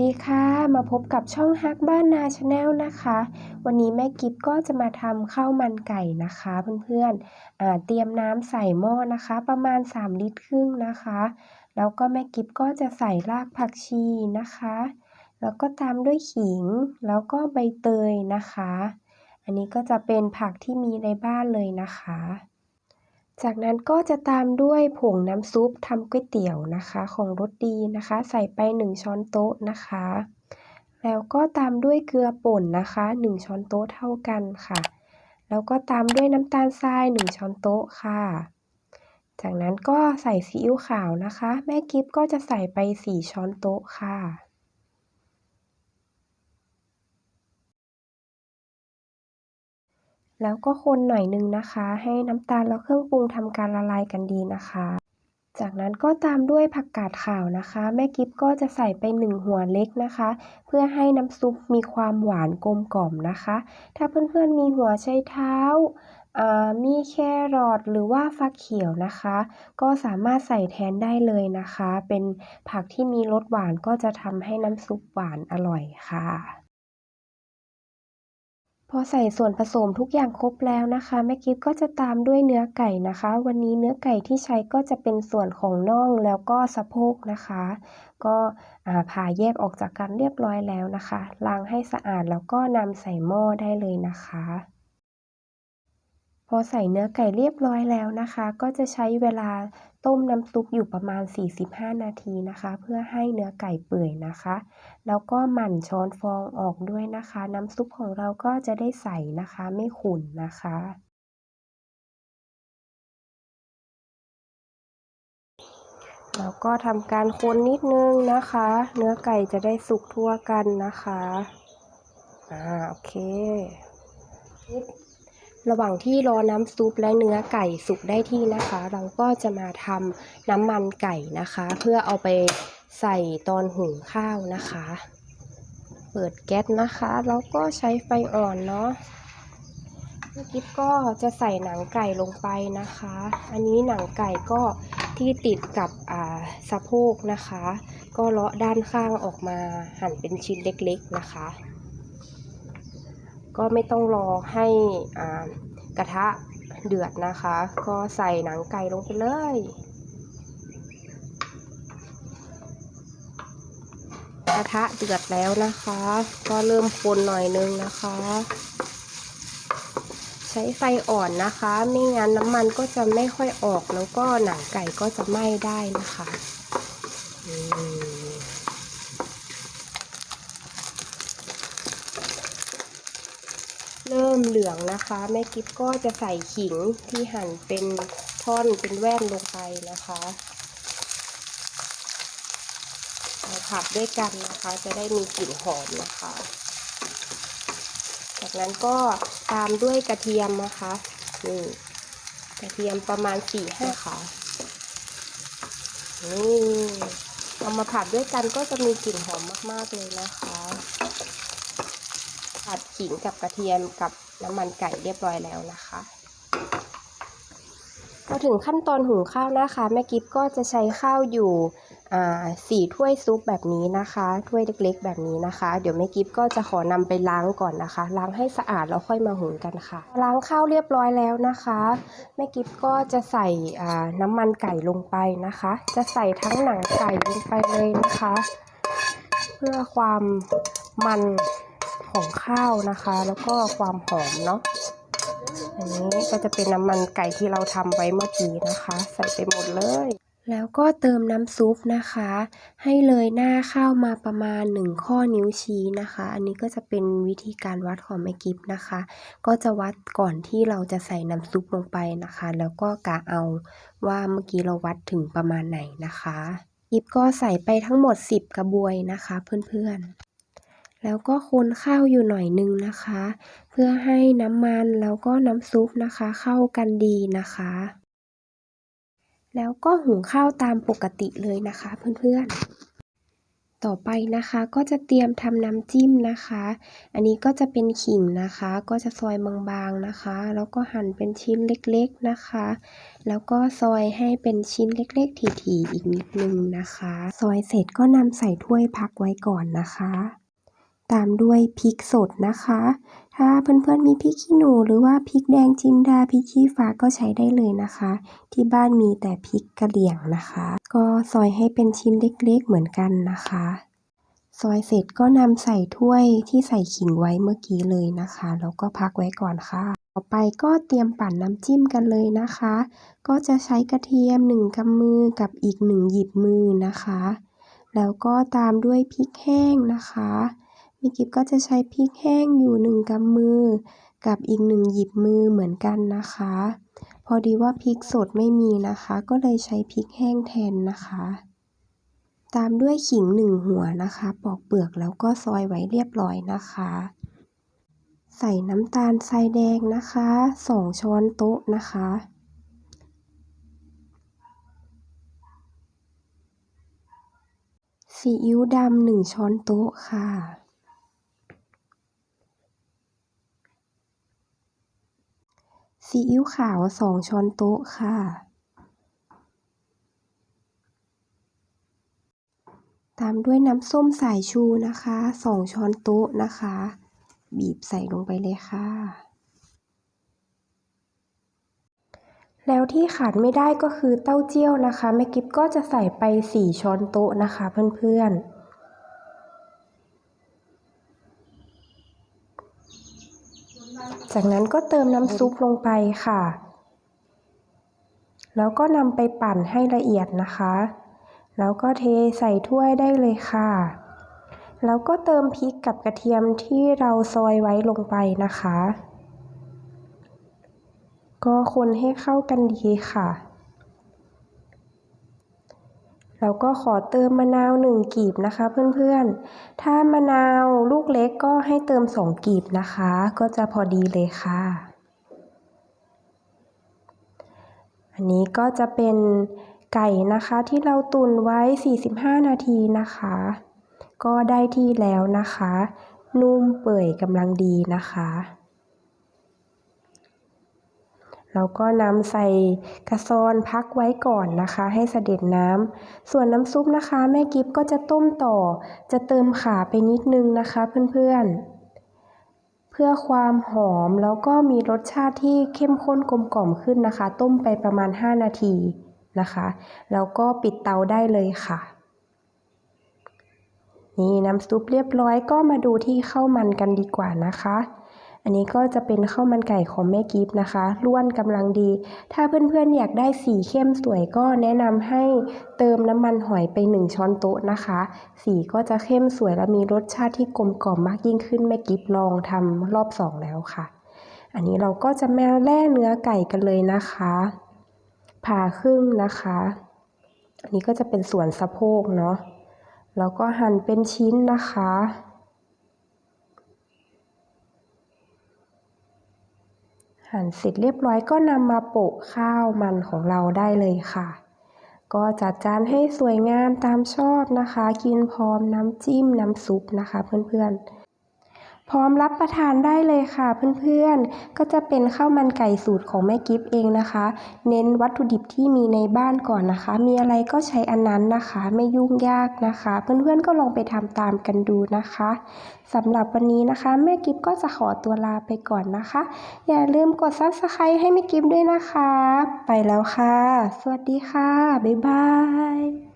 ดีค่ะ มาพบกับช่องฮักบ้านนาชาแนลนะคะ วันนี้แม่กิฟก็จะมาทำข้าวมันไก่นะคะเพื่อนๆอ่าเตรียมน้ำใส่หม้อนะคะ ประมาณ 3 ลิตรครึ่งนะคะ แล้วก็แม่กิฟก็จะใส่รากผักชีนะคะ แล้วก็ตามด้วยขิง แล้วก็ใบเตยนะคะ อันนี้ก็จะเป็นผักที่มีในบ้านเลยนะคะ จากนั้นก็จะตามด้วยผงน้ำซุปทำก๋วยเตี๋ยวนะคะของรสดีนะคะ ใส่ไป 1 ช้อนโต๊ะนะคะ แล้วก็ตามด้วยเกลือป่นนะคะ 1 ช้อนโต๊ะเท่ากันค่ะ แล้วก็ตามด้วยน้ำตาลทราย 1 ช้อนโต๊ะค่ะ จากนั้นก็ใส่ซีอิ๊วขาวนะคะ แม่กิฟก็จะใส่ไป 4 ช้อนโต๊ะค่ะ แล้วก็คนหน่อยนึงนะคะ ให้น้ำตาลและเครื่องปรุงทำการละลายกันดีนะคะ จากนั้นก็ตามด้วยผักกาดขาวนะคะ แม่กิฟก็จะใส่ไป1หัวเล็กนะคะ เพื่อให้น้ำซุปมีความหวานกลมกล่อมนะคะ ถ้าเพื่อนๆมีหัวไชเท้ามีแครอทหรือว่าฟักเขียวนะคะ ก็สามารถใส่แทนได้เลยนะคะ เป็นผักที่มีรสหวานก็จะทำให้น้ำซุปหวานอร่อยค่ะ พอใส่ส่วนผสมทุกอย่างครบแล้วนะคะแม่กิฟก็จะตามด้วยเนื้อไก่นะคะ วันนี้เนื้อไก่ที่ใช้ก็จะเป็นส่วนของน่องแล้วก็สะโพกนะคะ ก็ผ่าแยกออกจากกันเรียบร้อยแล้วนะคะล้างให้สะอาดแล้วก็นำใส่หม้อได้เลยนะคะ พอใส่เนื้อไก่เรียบร้อยแล้วนะคะ ก็จะใช้เวลาต้มน้ำซุปอยู่ประมาณ 45 นาทีนะคะ เพื่อให้เนื้อไก่เปื่อยนะคะ แล้วก็หมั่นช้อนฟองออกด้วยนะคะ น้ำซุปของเราก็จะได้ใสนะคะ ไม่ขุ่นนะคะแล้วก็ทำการคนนิดนึงนะคะ เนื้อไก่จะได้สุกทั่วกันนะคะ อ่า โอเค ระหว่างที่รอน้ำซุปและเนื้อไก่สุกได้ที่นะคะ เราก็จะมาทำน้ำมันไก่นะคะ เพื่อเอาไปใส่ตอนหุงข้าวนะคะ เปิดแก๊สนะคะ แล้วก็ใช้ไฟอ่อนเนาะเมื่อกี้ก็จะใส่หนังไก่ลงไปนะคะ อันนี้หนังไก่ก็ที่ติดกับอ่าสะโพกนะคะ ก็เลาะด้านข้างออกมาหั่นเป็นชิ้นเล็กๆนะคะ ก็ไม่ต้องรอให้กระทะเดือดนะคะ ก็ใส่หนังไก่ลงไปเลยกระทะเดือดแล้วนะคะ ก็เริ่มคนหน่อยนึงนะคะ ใช้ไฟอ่อนนะคะ ไม่งั้นน้ำมันก็จะไม่ค่อยออกแล้วก็หนังไก่ก็จะไหม้ได้นะคะเริ่ม เหลืองนะคะ แม่กิฟก็จะใส่ขิงที่หั่นเป็นท่อนเป็นแว่นลงไปนะคะผัดด้วยกันนะคะ จะได้มีกลิ่นหอมนะคะ จากนั้นก็ตามด้วยกระเทียมนะคะนี่กระเทียมประมาณสี่ห้าค่ะนี่เอามาผัดด้วยกันก็จะมีกลิ่นหอมมากๆเลยนะคะ ผัดขิงกับกระเทียมกับ น้ำมันไก่เรียบร้อยแล้วนะคะพอถึงขั้นตอนหุงข้าวนะคะแม่กิฟก็จะใช้ข้าวอยู่สี่ถ้วยซุปแบบนี้นะคะ ถ้วยเล็กๆ แบบนี้นะคะ เดี๋ยวแม่กิฟก็จะขอนำไปล้างก่อนนะคะ ล้างให้สะอาดแล้วค่อยมาหุงกันค่ะ ล้างข้าวเรียบร้อยแล้วนะคะแม่กิฟก็จะใส่น้ำมันไก่ลงไปนะคะ จะใส่ทั้งหนังไก่ลงไปเลยนะคะ เพื่อความมัน ของข้าวนะคะ แล้วก็ความหอมเนาะอันนี้ก็จะเป็นน้ำมันไก่ที่เราทำไว้เมื่อกี้นะคะ ใส่ไปหมดเลย แล้วก็เติมน้ำซุปนะคะ ให้เลยหน้าข้าวมาประมาณ 1 ข้อนิ้วชี้นะคะ อันนี้ก็จะเป็นวิธีการวัดของแม่กิฟนะคะ ก็จะวัดก่อนที่เราจะใส่น้ำซุปลงไปนะคะ แล้วก็กะเอาว่าเมื่อกี้เราวัดถึงประมาณไหนนะคะกิฟก็ใส่ไปทั้งหมด 10 กระบวยนะคะเพื่อนๆ แล้วก็คนข้าวอยู่หน่อยนึงนะคะ เพื่อให้น้ำมันแล้วก็น้ำซุปนะคะ เข้ากันดีนะคะ แล้วก็หุงข้าวตามปกติเลยนะคะเพื่อนๆ ต่อไปนะคะก็จะเตรียมทำน้ำจิ้มนะคะ อันนี้ก็จะเป็นขิงนะคะ ก็จะซอยบางๆนะคะ แล้วก็หั่นเป็นชิ้นเล็กๆนะคะ แล้วก็ซอยให้เป็นชิ้นเล็กๆ ถี่ๆอีกนิดนึงนะคะ ซอยเสร็จก็นำใส่ถ้วยพักไว้ก่อนนะคะ ตามด้วยพริกสดนะคะ ถ้าเพื่อนๆมีพริกขี้หนูหรือว่าพริกแดงจินดาพริกชี้ฟ้าก็ใช้ได้เลยนะคะ ที่บ้านมีแต่พริกกระเหรี่ยงนะคะ ก็ซอยให้เป็นชิ้นเล็กๆเหมือนกันนะคะ ซอยเสร็จก็นำใส่ถ้วยที่ใส่ขิงไว้เมื่อกี้เลยนะคะ แล้วก็พักไว้ก่อนค่ะ ต่อไปก็เตรียมปั่นน้ำจิ้มกันเลยนะคะ ก็จะใช้กระเทียม1กำมือกับอีก1หยิบมือนะคะ แล้วก็ตามด้วยพริกแห้งนะคะ มิกิฟก็จะใช้พริกแห้งอยู่1กำมือ กับอีก1หยิบมือเหมือนกันนะคะ พอดีว่าพริกสดไม่มีนะคะ ก็เลยใช้พริกแห้งแทนนะคะ ตามด้วยขิงหนึ่งหัวนะคะ ปอกเปลือกแล้วก็ซอยไว้เรียบร้อยนะคะ ใส่น้ำตาลทรายแดงนะคะสองช้อนโต๊ะนะคะซีอิ๊วดำหนึ่งช้อนโต๊ะค่ะ ซีอิ๊วขาวสองช้อนโต๊ะค่ะ ตามด้วยน้ำส้มสายชูนะคะสองช้อนโต๊ะนะคะ บีบใส่ลงไปเลยค่ะ แล้วที่ขาดไม่ได้ก็คือเต้าเจี้ยวนะคะแม่กิฟก็จะใส่ไป 4 ช้อนโต๊ะนะคะเพื่อนๆ จากนั้นก็เติมน้ำซุปลงไปค่ะ แล้วก็นำไปปั่นให้ละเอียดนะคะ แล้วก็เทใส่ถ้วยได้เลยค่ะ แล้วก็เติมพริกกับกระเทียมที่เราซอยไว้ลงไปนะคะ ก็คนให้เข้ากันดีค่ะ แล้วก็ขอเติมมะนาวหนึ่งกีบนะคะเพื่อนๆ ถ้ามะนาวลูกเล็กก็ให้เติมสองกีบนะคะ ก็จะพอดีเลยค่ะ อันนี้ก็จะเป็นไก่นะคะที่เราตุนไว้ 45 นาทีนะคะ ก็ได้ที่แล้วนะคะ นุ่มเปื่อยกำลังดีนะคะ แล้วก็นำใส่กระซอนพักไว้ก่อนนะคะ ให้เสด็จน้ำส่วนน้ำซุปนะคะ แม่กิฟก็จะต้มต่อ จะเติมขาไปนิดนึงนะคะเพื่อนๆ เพื่อความหอมแล้วก็มีรสชาติที่เข้มข้นกลมกล่อมขึ้นนะคะ ต้มไปประมาณ 5 นาทีนะคะ แล้วก็ปิดเตาได้เลยค่ะนี่น้ำซุปเรียบร้อยก็มาดูที่ข้าวมันกันดีกว่านะคะ อันนี้ก็จะเป็นข้าวมันไก่ของแม่กิฟนะคะล้วนกำลังดี ถ้าเพื่อนๆอยากได้สีเข้มสวยก็แนะนำให้เติมน้ำมันหอยไป 1 ช้อนโต๊ะนะคะ สีก็จะเข้มสวยและมีรสชาติที่กลมกล่อมมากยิ่งขึ้นแม่กิฟลองทำรอบสองแล้วค่ะ อันนี้เราก็จะมาแล่เนื้อไก่กันเลยนะคะผ่าครึ่งนะคะ อันนี้ก็จะเป็นส่วนสะโพกเนาะแล้วก็หั่นเป็นชิ้นนะคะ หั่นเสร็จเรียบร้อยก็นำมาโปะข้าวมันของเราได้เลยค่ะ ก็จัดจานให้สวยงามตามชอบนะคะ กินพร้อมน้ำจิ้มน้ำซุปนะคะเพื่อนๆ พร้อมรับประทานได้เลยค่ะเพื่อนๆ ก็จะเป็นข้าวมันไก่สูตรของแม่กิฟเองนะคะ เน้นวัตถุดิบที่มีในบ้านก่อนนะคะ มีอะไรก็ใช้อันนั้นนะคะ ไม่ยุ่งยากนะคะ เพื่อนๆก็ลองไปทำตามกันดูนะคะสำหรับวันนี้นะคะ แม่กิฟก็จะขอตัวลาไปก่อนนะคะ อย่าลืมกด subscribe ให้แม่กิฟด้วยนะคะ ไปแล้วค่ะ สวัสดีค่ะ บ๊ายบาย